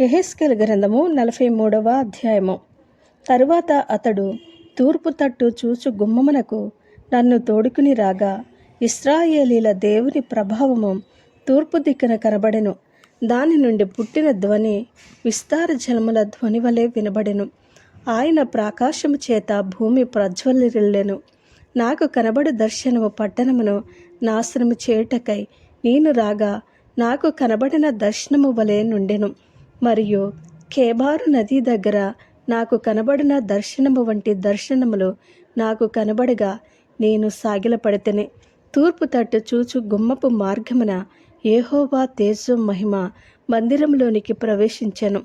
ఎహెస్కెల్ గ్రంథము నలభై మూడవ అధ్యాయము. తరువాత అతడు తూర్పు తట్టు చూచు గుమ్మమునకు నన్ను తోడుకుని రాగా ఇస్రాయేలీల దేవుని ప్రభావము తూర్పు దిక్కున కనబడెను. దాని నుండి పుట్టిన ధ్వని విస్తార జలముల ధ్వని వలె వినబడెను. ఆయన ప్రాకాశము చేత భూమి ప్రజ్వలిల్లెను. నాకు కనబడు దర్శనము పట్టణమును నాశనము చేయుటకై నేను రాగా నాకు కనబడిన దర్శనము వలె నుండెను. మరియు కేబారు నది దగ్గర నాకు కనబడిన దర్శనము వంటి దర్శనములు నాకు కనబడగా నేను సాగిలపడితేనే. తూర్పు తట్టు చూచు గుమ్మపు మార్గమున ఏహోవా తేజో మహిమ మందిరంలోనికి ప్రవేశించెను.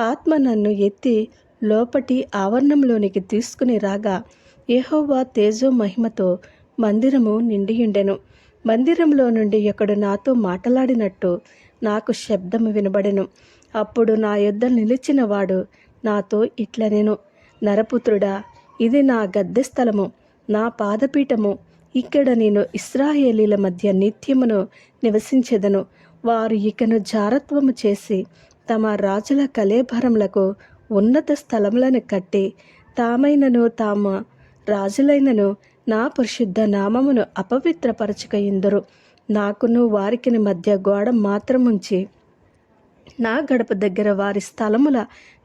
ఆత్మ నన్ను ఎత్తి లోపటి ఆవరణంలోనికి తీసుకుని రాగా ఏహోవా తేజో మహిమతో మందిరము నిండియుండెను. మందిరంలో నుండి ఒకడు నాతో మాట్లాడినట్టు నాకు శబ్దము వినబడెను. అప్పుడు నా యొద్ద నిలిచినవాడు నాతో నాతో ఇట్లనెను నరపుత్రుడా ఇది నా గద్దె స్థలము నా పాదపీఠము. ఇక్కడ నేను ఇస్రాయేలీల మధ్య నిత్యమును నివసించెదను. వారు ఇకను జారత్వము చేసి తమ రాజుల కలేభరములకు ఉన్నత స్థలములను కట్టి తామైనను తామ రాజులైనను నా పరిశుద్ధ నామమును అపవిత్రపరచుక ఇందరు. నాకును వారికిని మధ్య గోడ మాత్రముంచి నా గడప దగ్గర వారి స్థలముల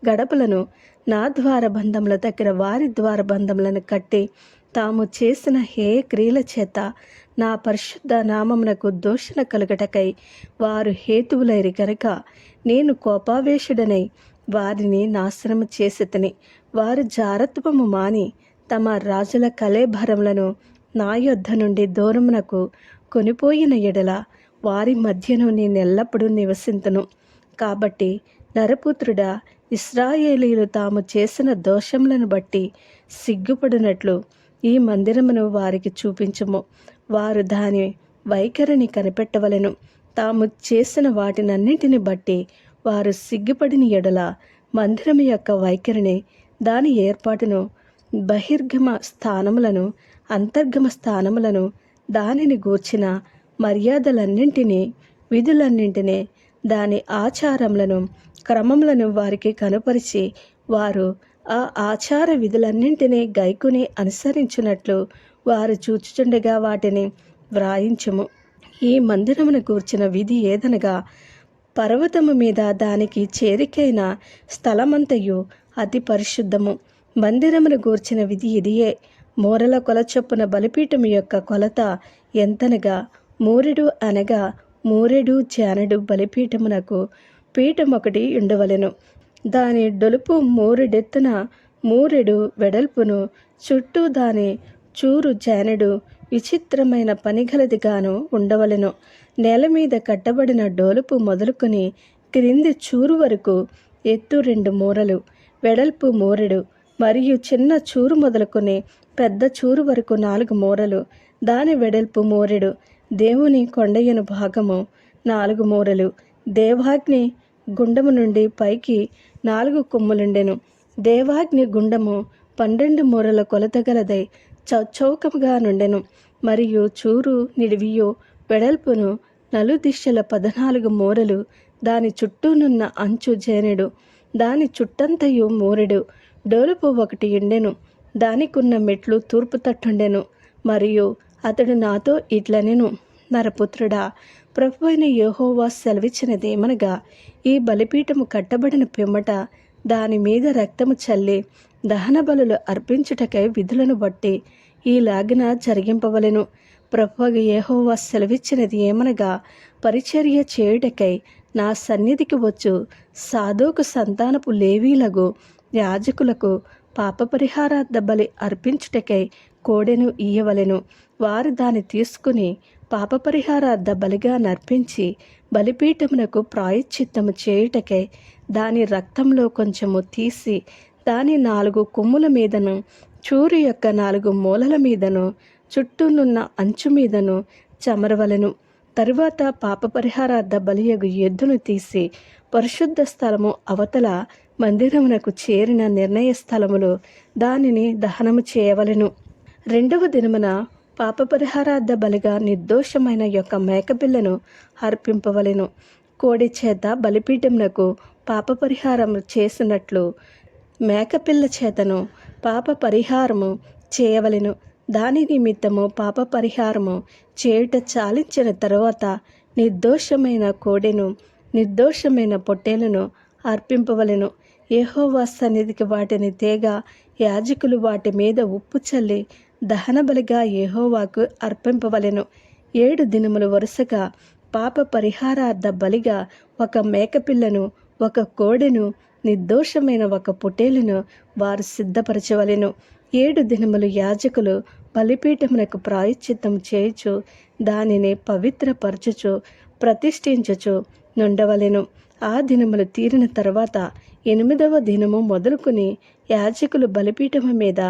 గడపలను నా ద్వారబంధముల దగ్గర వారి ద్వారబంధములను కట్టి తాము చేసిన హే క్రియల చేత నా పరిశుద్ధ నామమునకు దూషణ కలుగటకై వారు హేతువులైరి కనుక నేను కోపావేశుడనై వారిని నాశనము చేసితని. వారు జారత్వము మాని తమ రాజుల కలేభరములను నా యొద్ద నుండి దూరమునకు కొనిపోయిన ఎడల వారి మధ్యను నేను ఎల్లప్పుడూ నివసింతును. కాబట్టి నరపుత్రుడా ఇస్రాయేలీలు తాము చేసిన దోషములను బట్టి సిగ్గుపడినట్లు ఈ మందిరమును వారికి చూపించము. వారు దాని వైఖరిని కనిపెట్టవలెను. తాము చేసిన వాటినన్నింటిని బట్టి వారు సిగ్గుపడిన ఎడల మందిరం యొక్క వైఖరిని దాని ఏర్పాటును బహిర్గమ స్థానములను అంతర్గమ స్థానములను దానిని గూర్చిన మర్యాదలన్నింటినీ విధులన్నింటినీ దాని ఆచారములను క్రమములను వారికి కనుపరిచి వారు ఆ ఆచార విధులన్నింటినీ గైకుని అనుసరించినట్లు వారు చూచుచుండగా వాటిని వ్రాయించుము. ఈ మందిరమును కూర్చిన విధి ఏదనగా పర్వతము మీద దానికి చేరికైన స్థలమంతయు అతి పరిశుద్ధము. మందిరమును గూర్చిన విధి ఇదియే మూరల కొల చొప్పున బలిపీఠము యొక్క కొలత ఎంతనగా మూరెడు అనగా మూరెడు చానడు బలిపీఠమునకు పీఠం ఒకటి ఉండవలెను. దాని డొలుపు మూరెడెత్తున మూరెడు వెడల్పును చుట్టూ దాని చూరు జానెడు విచిత్రమైన పనిగలదిగాను ఉండవలెను. నేల మీద కట్టబడిన డోలుపు మొదలుకొని క్రింది చూరు వరకు ఎత్తు రెండు మూరలు వెడల్పు మూరెడు మరియు చిన్న చూరు మొదలుకొని పెద్ద చూరు వరకు నాలుగు మూరలు దాని వెడల్పు మూరెడు దేవుని కొండయ్యను భాగము నాలుగు మూరలు. దేవాగ్ని గుండము నుండి పైకి నాలుగు కొమ్ములుండెను. దేవాగ్ని గుండము పన్నెండు మూరల కొలతగలదై చౌకముగా నుండెను. మరియు చూరు నిడివియు వెడల్పును నలుదిశల పద్నాలుగు మూరలు. దాని చుట్టూనున్న అంచు జేనెడు. దాని చుట్టంతయు మూరెడు. డోలుపు ఒకటి ఉండెను దానికున్న మెట్లు తూర్పు తట్టుండెను. మరియు అతడు నాతో ఇట్లనెను నరపుత్రుడా ప్రభు అయిన యహోవా సెలవిచ్చినదేమనగా ఈ బలిపీఠము కట్టబడిన పిమ్మట దాని మీద రక్తము చల్లి దహన బలులు అర్పించుటకై విధులను బట్టి ఈలాగిన జరిగింపవలెను. ప్రభువగ యహోవా సెలవిచ్చినది ఏమనగా పరిచర్య చేయుటకై నా సన్నిధికి వచ్చు సాధోకు సంతానపు లేవీలకు యాజకులకు పాపపరిహారార్థ బలి అర్పించుటకై కోడెను ఇయ్యవలెను వారు దాన్ని తీసుకుని పాపపరిహారార్థ బలిగా నర్పించి బలిపీఠమునకు ప్రాయశ్చిత్తము చేయుటకై దాని రక్తంలో కొంచెము తీసి దాని నాలుగు కొమ్ముల మీదను చూరు యొక్క నాలుగు మూలల మీదను చుట్టూనున్న అంచు మీదను చమరవలను. తరువాత పాపపరిహారార్థ బలియగు ఎద్దును తీసి పరిశుద్ధ స్థలము అవతల మందిరమునకు చేరిన నిర్ణయ స్థలములో దానిని దహనము చేయవలెను. రెండవ దినమున పాపపరిహారార్థ బలిగా నిర్దోషమైన యొక్క మేకపిల్లను అర్పింపవలెను. కోడి చేత బలిపీఠమునకు పాప పరిహారం చేసినట్లు మేకపిల్ల చేతను పాప పరిహారము చేయవలెను. దాని నిమిత్తము పాప పరిహారము చేయుట చాలించిన తరువాత నిర్దోషమైన కోడెను నిర్దోషమైన పొట్టేలను అర్పింపవలెను. ఏహోవా సన్నిధికి వాటిని తేగ యాజకులు వాటి మీద ఉప్పు చల్లి దహన బలిగా యెహోవాకు అర్పింపవలెను. ఏడు దినములు వరుసగా పాప పరిహారార్థ బలిగా ఒక మేకపిల్లను ఒక కోడెను నిర్దోషమైన ఒక పొట్టేలును వారు సిద్ధపరచవలెను. ఏడు దినములు యాజకులు బలిపీఠమునకు ప్రాయశ్చిత్తం చేయుచు దానిని పవిత్రపరచుచు ప్రతిష్ఠించుచు నుండవలెను. ఆ దినములు తీరిన తర్వాత ఎనిమిదవ దినము మొదలుకొని యాజకులు బలిపీఠము మీద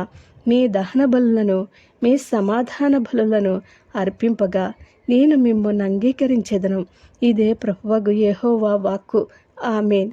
మీ దహన బలులను మీ సమాధాన బలులను అర్పింపగా నేను మిమ్మల్ని అంగీకరించెదను. ఇదే ప్రభువగు యహోవా వాక్కు. ఆమెన్.